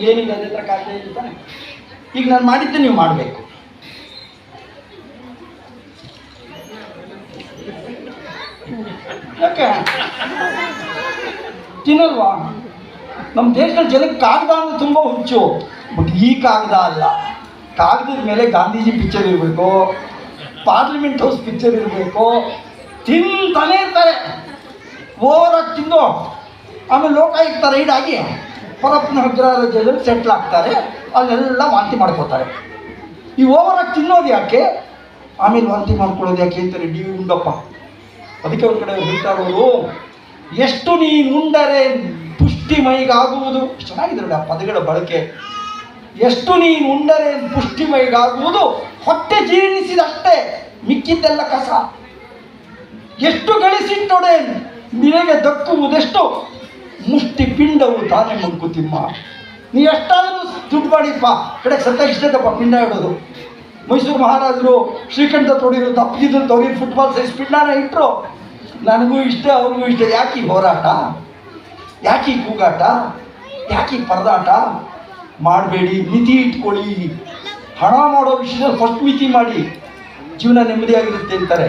ಏನಿದೆ ಅದೇ ಥರ ಕಾಯ್ದೆ ಇದೆ ಈಗ ನಾನು ಮಾಡಿದ್ದೆ, ನೀವು ಮಾಡಬೇಕು. ಯಾಕೆ? ತಿನ್ನಲ್ವಾ? ನಮ್ಮ ದೇಶದಲ್ಲಿ ಜನಕ್ಕೆ ಕಾಗದ ಅಂದ್ರೆ ತುಂಬ ಹುಚ್ಚು. ಬಟ್ ಈ ಕಾಗದ ಅಲ್ಲ. ಕಾಗದದ ಮೇಲೆ ಗಾಂಧೀಜಿ ಪಿಕ್ಚರ್ ಇರಬೇಕು ಪಾರ್ಲಿಮೆಂಟ್ ಹೌಸ್ ಪಿಕ್ಚರ್ ಇರಬೇಕು. ತಿಂತಾನೆ ಇರ್ತಾರೆ. ಓವರಾಗಿ ತಿಂದು. ಆಮೇಲೆ ಲೋಕಾಯುಕ್ತ ರೈಡ್ ಆಗಿ ಪರಪ್ಪನ ಹಗ್ರಾರ ಜೈಲಲ್ಲಿ ಸೆಟ್ಲ್ ಆಗ್ತಾರೆ. ಅಲ್ಲೆಲ್ಲ ವಾಂತಿ ಮಾಡ್ಕೋತಾರೆ ಈ ಓವರಾಗಿ ತಿನ್ನೋದು ಯಾಕೆ? ಆಮೇಲೆ ವಾಂತಿ ಮಾಡ್ಕೊಳ್ಳೋದು ಯಾಕೆ ಅಂತಾರೆ, ಡಿ, ಉಂಡಪ್ಪ. ಅದಕ್ಕೆ ಒಂದು ಕಡೆ ಹೇಳ್ತಾರೋರು ಎಷ್ಟು ನೀನು ಉಂಡರೆ ಪುಷ್ಟಿಮೈಗಾಗುವುದು ಚೆನ್ನಾಗಿದೆ ಪದಗಳ ಬಳಕೆ. ಎಷ್ಟು ನೀನು ಉಂಡರೆ ಪುಷ್ಟಿಮೈಗಾಗುವುದು ಹೊಟ್ಟೆ ಜೀರ್ಣಿಸಿದಷ್ಟೇ ಮಿಕ್ಕಿದ್ದೆಲ್ಲ ಕಸ. ಎಷ್ಟು ಗಳಿಸಿಟ್ಟೊಡೆ ನಿನಗೆ ದಕ್ಕುವುದೆಷ್ಟು ಮುಷ್ಟಿ ಪಿಂಡವು ತಾನೇ ಮಂಕುತಿಮ್ಮ ನೀ ಎಷ್ಟಾದರೂ ದುಡ್ಡು ಮಾಡಿಪ್ಪ. ಕಡೆ ಸತ್ತ ಇಷ್ಟದಪ್ಪ, ಪಿಂಡ ಇಡೋದು. ಮೈಸೂರು ಮಹಾರಾಜರು ಶ್ರೀಕಂಠ ತೊಡಿರು ತಪ್ಪಿದ್ರು, ತೊಡಿ ಫುಟ್ಬಾಲ್ ಸೈಜ್ ಪಿಂಡನ ಇಟ್ಟರು ನನಗೂ ಇಷ್ಟ, ಅವ್ರಿಗೂ ಇಷ್ಟ. ಯಾಕೆ ಹೋರಾಟ? ಯಾಕೆ ಕೂಗಾಟ? ಯಾಕೆ ಪರದಾಟ? ಮಾಡಬೇಡಿ, ಮಿತಿ ಇಟ್ಕೊಳ್ಳಿ. ಹಣ ಮಾಡೋ ವಿಷಯದಲ್ಲಿ ಫಸ್ಟ್ ಮಿತಿ ಮಾಡಿ. ಜೀವನ ನೆಮ್ಮದಿಯಾಗಿರುತ್ತೆ ಅಂತಾರೆ.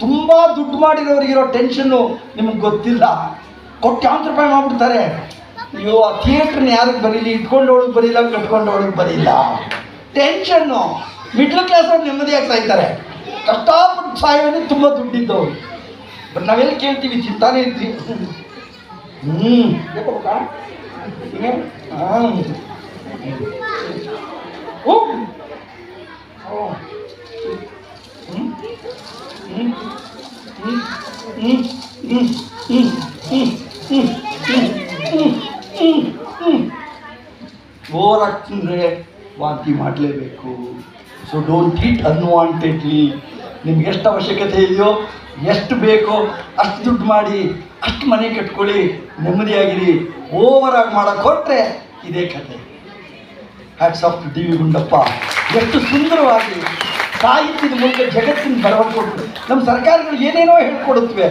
ತುಂಬ ದುಡ್ಡು ಮಾಡಿರೋರಿಗಿರೋ ಟೆನ್ಷನ್ನು ನಿಮಗೆ ಗೊತ್ತಿಲ್ಲ. ಕೋಟ್ಯಾಂತರ ರೂಪಾಯಿ ಮಾಡ್ಬಿಡ್ತಾರೆ. ಅಯ್ಯೋ, ಆ ಥಿಯೇಟ್ರನ್ನ ಯಾರಿಗೆ ಬರೀಲಿ ಇಟ್ಕೊಂಡವಳಿಗೆ ಬರೀಲ್ಲ ಕಟ್ಕೊಂಡವಳಿಗೆ ಬರೀಲ್ಲ ಟೆನ್ಷನ್ನು ಮಿಡ್ಲ್ ಕ್ಲಾಸ್ ಅವ್ರು ನೆಮ್ಮದಿಯಾಗಿ ಸಾಯ್ತಾರೆ ಕಷ್ಟಪಟ್ಟು ಸಾಯೋನೇ ತುಂಬ ದುಡ್ಡಿದ್ದವ್ರು ಬಟ್ ನಾವೆಲ್ಲ ಕೇಳ್ತೀವಿ, ಚಿಂತಾನೆ ಇರ್ತೀವಿ. ಹ್ಞೂ ಹಾಂ ಓ ಹ್ಞೂ ಹ್ಞೂ ಹ್ಞೂ ಹ್ಞೂ ಹ್ಞೂ ಹ್ಞೂ ಓವರಾಗಿ ತಿಂದರೆ ವಾಂತಿ ಮಾಡಲೇಬೇಕು. ಸೊ ಡೋಂಟ್ ಈಟ್ ಅನ್ವಾಂಟೆಡ್ಲಿ ನಿಮ್ಗೆ ಎಷ್ಟು ಅವಶ್ಯಕತೆ ಇದೆಯೋ, ಎಷ್ಟು ಬೇಕೋ ಅಷ್ಟು ದುಡ್ಡು ಮಾಡಿ, ಅಷ್ಟು ಮನೆ ಕಟ್ಕೊಳ್ಳಿ, ನೆಮ್ಮದಿಯಾಗಿರಿ. ಓವರಾಗಿ ಮಾಡೋಕ್ಕೆ ಹೊರಟ್ರೆ ಇದೇ ಕತೆ hats off D V Gundappa. ಎಷ್ಟು ಸುಂದರವಾಗಿ ಸಾಹಿತ್ಯದ ಮೂಲಕ ಜಗತ್ತಿನ ಬರವಣಿಗೆ ಕೊಟ್ಟರು ನಮ್ಮ ಸರ್ಕಾರಗಳು ಏನೇನೋ ಹೇಳ್ಕೊಡುತ್ತವೆ,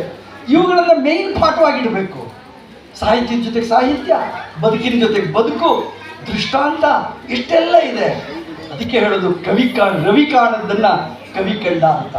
ಇವುಗಳನ್ನು ಮೇಯ್ನ್ ಪಾಠವಾಗಿಡಬೇಕು. ಸಾಹಿತ್ಯದ ಜೊತೆಗೆ ಸಾಹಿತ್ಯ, ಬದುಕಿನ ಜೊತೆಗೆ ಬದುಕು, ದೃಷ್ಟಾಂತ, ಇಷ್ಟೆಲ್ಲ ಇದೆ. ಅದಕ್ಕೆ ಹೇಳೋದು ಕವಿ ಕಾಣ್ ರವಿ ಕಾಣದ್ದನ್ನು ಕವಿ ಕಂಡ ಅಂತ.